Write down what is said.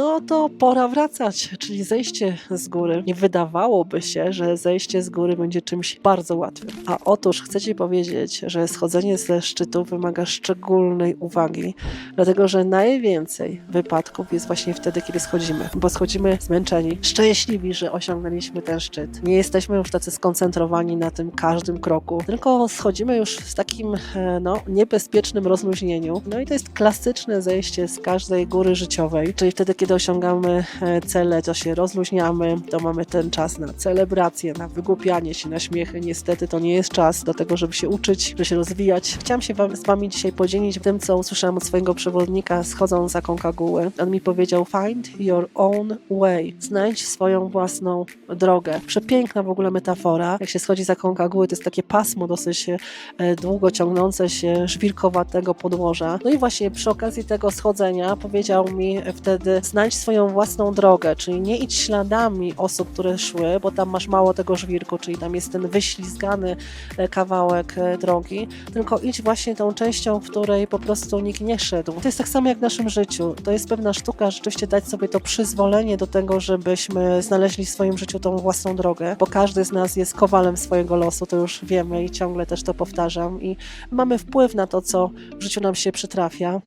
no to pora wracać, czyli zejście z góry. Nie wydawałoby się, że zejście z góry będzie czymś bardzo łatwym. A otóż chcę Ci powiedzieć, że schodzenie ze szczytu wymaga szczególnej uwagi, dlatego że najwięcej wypadków jest właśnie wtedy, kiedy schodzimy, bo schodzimy zmęczeni, szczęśliwi, że osiągnęliśmy ten szczyt. Nie jesteśmy już tacy skoncentrowani na tym każdym kroku, tylko schodzimy już w takim e, no, niebezpiecznym rozluźnieniu. No i to jest klasyczne zejście z każdej góry życiowej, czyli wtedy, kiedy osiągamy e, cele, to się rozluźniamy, to mamy ten czas na celebrację, na wygłupianie się, na śmiechy. Niestety to nie jest czas do tego, żeby się uczyć, żeby się rozwijać. Chciałam się z Wami dzisiaj podzielić tym, co usłyszałam od swojego przewodnika schodząc za Konkaguły. On mi powiedział, find your own way. Znajdź swoją własną drogę. Przepiękna w ogóle metafora. Jak się schodzi za Konkaguły, to jest takie pasmo dosyć e, długo ciągnące się, żwirkowatego podłoża. No i właśnie przy okazji tego schodzenia powiedział mi wtedy, znajdź swoją własną drogę, czyli nie idź śladami osób, które szły, bo tam masz mało tego żwirku, czyli tam jest ten wyślizgany e, kawałek e, drogi, tylko idź właśnie tą częścią, w której po prostu nikt nie szedł. To jest tak samo jak w naszym życiu. To jest pewna sztuka rzeczywiście dać sobie to przyzwolenie do tego, żebyśmy znaleźli w swoim życiu tą własną drogę, bo każdy z nas jest kowalem swojego losu, to już wiemy i ciągle też to powtarzam i mamy wpływ na to, co w życiu nam się przytrafia.